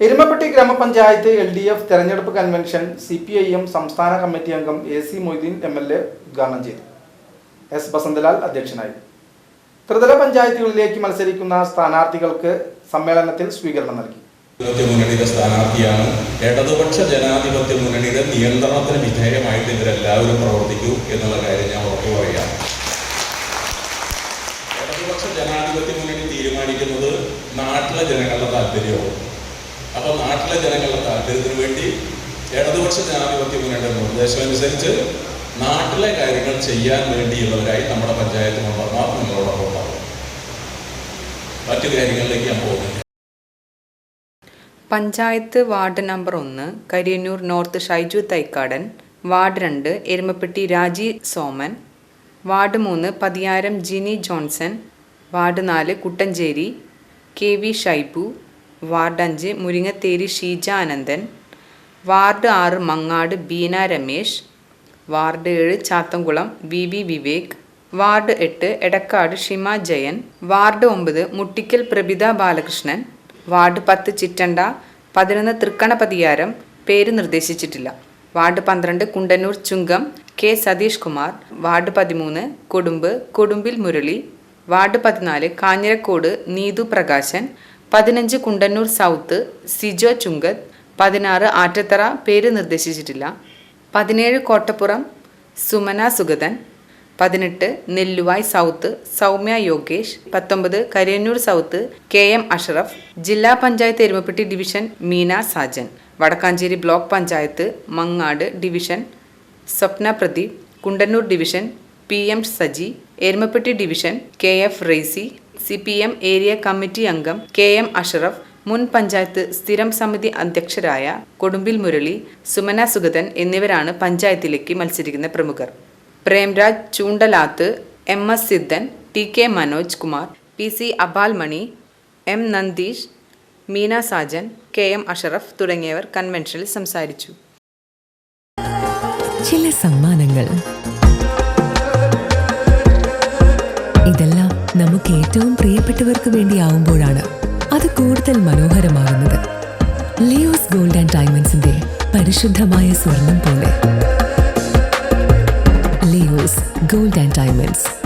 എരുമപ്പെട്ടി ഗ്രാമപഞ്ചായത്ത് L D F തെരഞ്ഞെടുപ്പ് convention C P I M സംസ്ഥാന കമ്മിറ്റി അംഗം A C Moideen M L A ഉദ്ഘാടനം ചെയ്തു. എസ് ബസന്തലാൽ അധ്യക്ഷനായി. ത്രിതല പഞ്ചായത്തുകളിലേക്ക് മത്സരിക്കുന്ന സ്ഥാനാർത്ഥികൾക്ക് സമ്മേളനത്തിൽ സ്വീകരണം നൽകി. മുന്നണിയുടെ സ്ഥാനാർത്ഥിയാണ്. ഇടതുപക്ഷ ജനാധിപത്യ മുന്നണിയുടെ നിയന്ത്രണത്തിന് വിധേയമായിട്ട് ഇവരെല്ലാവരും പ്രവർത്തിക്കൂ എന്നുള്ള കാര്യം ഞാൻ ഉറപ്പു പറയാം ഇടതുപക്ഷ ജനാധിപത്യ മുന്നണി തീരുമാനിക്കുന്നത് നാട്ടിലെ ജനങ്ങളുടെ താല്പര്യവും അപ്പോൾ നാട്ടിലെ ജനങ്ങളുടെ താല്പര്യത്തിന് വേണ്ടി ഇടതുപക്ഷ ജനാധിപത്യ മുന്നേറ്റ നിർദ്ദേശം അനുസരിച്ച് നാട്ടിലെ കാര്യങ്ങൾ ചെയ്യാൻ വേണ്ടിയുള്ളവരായി നമ്മുടെ പഞ്ചായത്ത് മെമ്പർമാർ നിങ്ങളോടൊപ്പം ഉണ്ടാവും. മറ്റു കാര്യങ്ങളിലേക്ക് ഞാൻ പോകുന്നില്ല. പഞ്ചായത്ത് വാർഡ് നമ്പർ ഒന്ന് കരിയന്നൂർ നോർത്ത് ഷൈജു തൈക്കാടൻ വാർഡ് രണ്ട് എരുമപ്പെട്ടി രാജി സോമൻ വാർഡ് മൂന്ന് പതിയാരം ജിനി ജോൺസൺ വാർഡ് നാല് Kuttancheri K V Shaibu ward അഞ്ച് മുരിങ്ങത്തേരി ഷീജ അനന്തൻ. വാർഡ് ആറ് മങ്ങാട് ബീന രമേശ്. വാർഡ് ഏഴ് Chathamkulam V V Vivek. Ward എട്ട് എടക്കാട് ഷിമ ജയൻ. വാർഡ് ഒമ്പത് മുട്ടിക്കൽ പ്രഭിത ബാലകൃഷ്ണൻ. വാർഡ് പത്ത് ചിറ്റണ്ട. പതിനൊന്ന് തൃക്കണപതിയാരം പേര് നിർദ്ദേശിച്ചിട്ടില്ല. വാർഡ് പന്ത്രണ്ട് കുണ്ടന്നൂർ ചുങ്കം കെ സതീഷ് കുമാർ. വാർഡ് പതിമൂന്ന് കൊടുമ്പ് കൊടുമ്പിൽ മുരളി. വാർഡ് പതിനാല് കാഞ്ഞിരക്കോട് നീതു പ്രകാശൻ. പതിനഞ്ച് കുണ്ടന്നൂർ സൗത്ത് സിജോ ചുങ്കത്ത് പതിനാറ് ആറ്റത്തറ പേര് നിർദ്ദേശിച്ചിട്ടില്ല. പതിനേഴ് കോട്ടപ്പുറം സുമന സുഗതൻ. പതിനെട്ട് നെല്ലുവായ് സൗത്ത് സൗമ്യ യോഗേഷ്. പത്തൊമ്പത് Kariyannur south K M Ashraf. ജില്ലാ panchayat Erumapetty division Meena Sajan. Wadakkanchery block panchayat Mangad division Swapna Pradeep. Kundannur division P M Saji. Erumapetty division K F Raisy. C P M area committee അംഗം K M Ashraf മുൻ പഞ്ചായത്ത് സ്ഥിരം സമിതി അധ്യക്ഷരായ കൊടുമ്പിൽ മുരളി സുമന സുഗതൻ എന്നിവരാണ് പഞ്ചായത്തിലേക്ക് മത്സരിക്കുന്ന പ്രമുഖർ. Premraj Choondalath M S Sidhan T K Manoj Kumar P C Abalmani M Nandeesh Meena Sajan K M Ashraf തുടങ്ങിയവർ കൺവെൻഷനിൽ സംസാരിച്ചു. ചില സമ്മാനങ്ങൾ നമുക്ക് ഏറ്റവും പ്രിയപ്പെട്ടവർക്ക് വേണ്ടിയാവുമ്പോഴാണ് അത് കൂടുതൽ മനോഹരമാകുന്നത്. ലിയോസ് ഗോൾഡ് ആൻഡ് ഡയമണ്ട്സിന്റെ പരിശുദ്ധമായ സ്വർണം പോലെ. Leo's gold and diamonds.